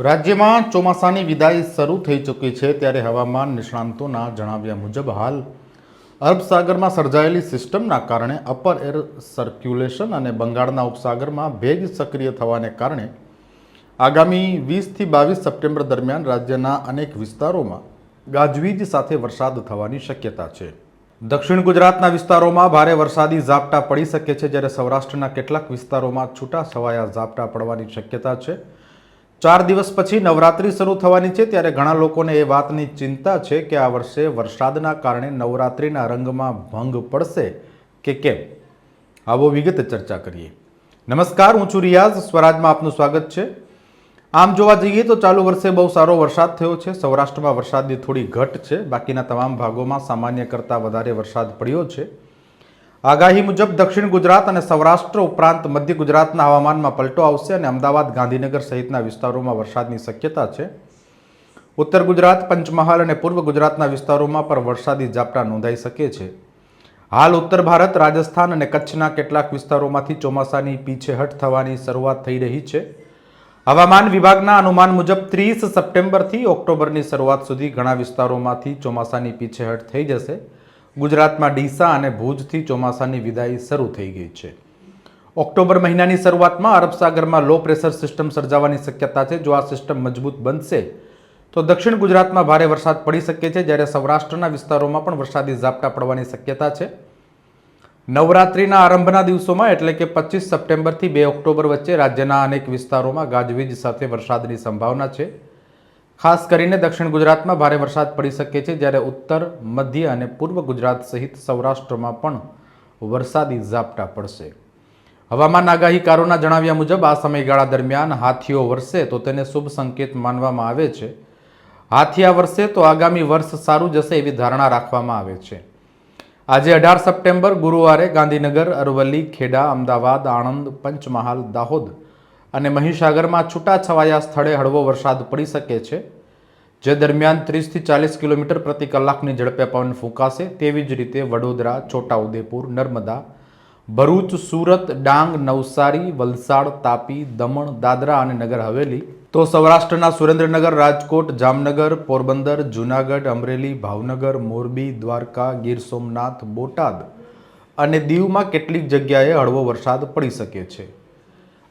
રાજ્યમાં ચોમાસાની વિદાય શરૂ થઈ ચૂકી છે ત્યારે હવામાન નિષ્ણાંતોના જણાવ્યા મુજબ હાલ અરબસાગરમાં સર્જાયેલી સિસ્ટમના કારણે અપર એર સર્ક્યુલેશન અને બંગાળના ઉપસાગરમાં ભેજ સક્રિય થવાને કારણે આગામી વીસથી બાવીસ સપ્ટેમ્બર દરમિયાન રાજ્યના અનેક વિસ્તારોમાં ગાજવીજ સાથે વરસાદ થવાની શક્યતા છે. દક્ષિણ ગુજરાતના વિસ્તારોમાં ભારે વરસાદી ઝાપટા પડી શકે છે જ્યારે સૌરાષ્ટ્રના કેટલાક વિસ્તારોમાં છૂટા છવાયા ઝાપટા પડવાની શક્યતા છે. ચાર દિવસ પછી નવરાત્રી શરૂ થવાની છે ત્યારે ઘણા લોકોને એ વાતની ચિંતા છે કે આ વર્ષે વરસાદના કારણે નવરાત્રિના રંગમાં ભંગ પડશે કે કેમ? આવો વિગત ચર્ચા કરીએ. નમસ્કાર, હું છું રિયાઝ. સ્વરાજમાં આપનું સ્વાગત છે. આમ જોવા જઈએ તો ચાલુ વર્ષે બહુ સારો વરસાદ થયો છે. સૌરાષ્ટ્રમાં વરસાદની થોડી ઘટ છે. બાકીના તમામ ભાગોમાં સામાન્ય કરતાં વધારે વરસાદ પડ્યો છે. આગાહી મુજબ દક્ષિણ ગુજરાત અને સૌરાષ્ટ્ર ઉપરાંત મધ્ય ગુજરાતના હવામાનમાં પલટો આવશે અને અમદાવાદ, ગાંધીનગર સહિતના વિસ્તારોમાં વરસાદની શક્યતા છે. ઉત્તર ગુજરાત, પંચમહાલ અને પૂર્વ ગુજરાતના વિસ્તારોમાં પણ વરસાદી ઝાપટા નોંધાઈ શકે છે. હાલ ઉત્તર ભારત, રાજસ્થાન અને કચ્છના કેટલાક વિસ્તારોમાંથી ચોમાસાની પીછેહટ થવાની શરૂઆત થઈ રહી છે. હવામાન વિભાગના અનુમાન મુજબ ત્રીસ સપ્ટેમ્બરથી ઓક્ટોબરની શરૂઆત સુધી ઘણા વિસ્તારોમાંથી ચોમાસાની પીછેહટ થઈ જશે. ગુજરાતમાં ડીસા અને ભુજથી ચોમાસાની વિદાય શરૂ થઈ ગઈ છે. ઓક્ટોબર મહિનાની શરૂઆતમાં અરબ સાગરમાં લો પ્રેશર સિસ્ટમ સર્જાવાની શક્યતા છે. જો આ સિસ્ટમ મજબૂત બનશે, તો દક્ષિણ ગુજરાતમાં ભારે વરસાદ પડી શકે છે. જ્યારે સૌરાષ્ટ્રના વિસ્તારોમાં પણ વરસાદી ઝાપટા પડવાની શક્યતા છે. નવરાત્રિના આરંભના દિવસોમાં એટલે કે પચીસ સપ્ટેમ્બરથી બે ઓક્ટોબર વચ્ચે રાજ્યના અનેક વિસ્તારોમાં ગાજવીજ સાથે વરસાદની સંભાવના છે. ખાસ કરીને દક્ષિણ ગુજરાતમાં ભારે વરસાદ પડી શકે છે જ્યારે ઉત્તર, મધ્ય અને પૂર્વ ગુજરાત સહિત સૌરાષ્ટ્રમાં પણ વરસાદી ઝાપટા પડશે. હવામાન આગાહીકારોના જણાવ્યા મુજબ આ સમયગાળા દરમિયાન હાથીઓ વરસે તો તેને શુભ સંકેત માનવામાં આવે છે. હાથીયા વરસે તો આગામી વર્ષ સારું જશે એવી ધારણા રાખવામાં આવે છે. આજે અઢાર સપ્ટેમ્બર ગુરુવારે ગાંધીનગર, અરવલ્લી, ખેડા, અમદાવાદ, આણંદ, પંચમહાલ, દાહોદ અને મહીસાગરમાં છૂટાછવાયા સ્થળે હળવો વરસાદ પડી શકે છે. જે દરમિયાન ત્રીસથી ચાલીસ કિલોમીટર પ્રતિ કલાકની ઝડપે પવન ફૂંકાશે તેવી જ રીતે વડોદરા, છોટાઉદેપુર, નર્મદા, ભરૂચ, સુરત, ડાંગ, નવસારી, વલસાડ, તાપી, દમણ, દાદરા અને નગર હવેલી. તો સૌરાષ્ટ્રના સુરેન્દ્રનગર, રાજકોટ, જામનગર, પોરબંદર, જૂનાગઢ, અમરેલી, ભાવનગર, મોરબી, દ્વારકા, ગીર સોમનાથ, બોટાદ અને દીવમાં કેટલીક જગ્યાએ હળવો વરસાદ પડી શકે છે.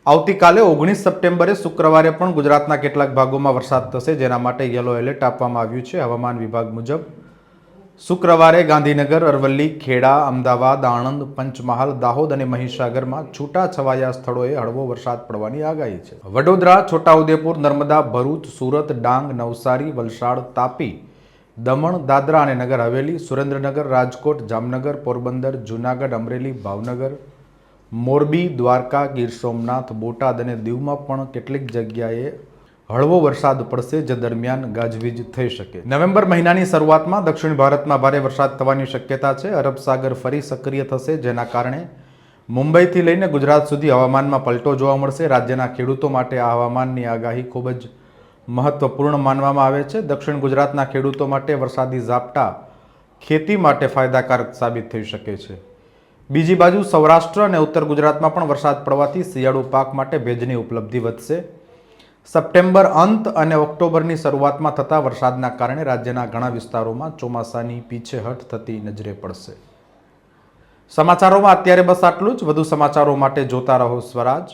આવતીકાલે ઓગણીસ સપ્ટેમ્બરે શુક્રવારે પણ ગુજરાતના કેટલાક ભાગોમાં વરસાદ થશે, જેના માટે યલો એલર્ટ આપવામાં આવ્યું છે. હવામાન વિભાગ મુજબ, શુક્રવારે ગાંધીનગર, અરવલ્લી, ખેડા, અમદાવાદ, આણંદ, પંચમહાલ, દાહોદ અને મહીસાગરમાં છૂટા છવાયા સ્થળોએ હળવો વરસાદ પડવાની આગાહી છે. વડોદરા, છોટાઉદેપુર, નર્મદા, ભરૂચ, સુરત, ડાંગ, નવસારી, વલસાડ, તાપી, દમણ, દાદરા અને નગર હવેલી, સુરેન્દ્રનગર, રાજકોટ, જામનગર, પોરબંદર, જૂનાગઢ, અમરેલી, ભાવનગર મોરબી, દ્વારકા, ગીર સોમનાથ, બોટાદ અને દીવમાં પણ કેટલીક જગ્યાએ હળવો વરસાદ પડશે, જે દરમિયાન ગાજવીજ થઈ શકે. નવેમ્બર મહિનાની શરૂઆતમાં દક્ષિણ ભારતમાં ભારે વરસાદ થવાની શક્યતા છે. અરબ સાગર ફરી સક્રિય થશે, જેના કારણે મુંબઈથી લઈને ગુજરાત સુધી હવામાનમાં પલટો જોવા મળશે. રાજ્યના ખેડૂતો માટે આ હવામાનની આગાહી ખૂબ જ મહત્વપૂર્ણ માનવામાં આવે છે. દક્ષિણ ગુજરાતના ખેડૂતો માટે વરસાદી ઝાપટા ખેતી માટે ફાયદાકારક સાબિત થઈ શકે છે. બીજી બાજુ સૌરાષ્ટ્ર અને ઉત્તર ગુજરાતમાં પણ વરસાદ પડવાથી શિયાળુ પાક માટે ભેજની ઉપલબ્ધિ વધશે. સપ્ટેમ્બર અંત અને ઓક્ટોબરની શરૂઆતમાં થતા વરસાદના કારણે રાજ્યના ઘણા વિસ્તારોમાં ચોમાસાની પીછેહટ થતી નજરે પડશે. સમાચારોમાં અત્યારે બસ આટલું જ. વધુ સમાચારો માટે જોતા રહો સ્વરાજ.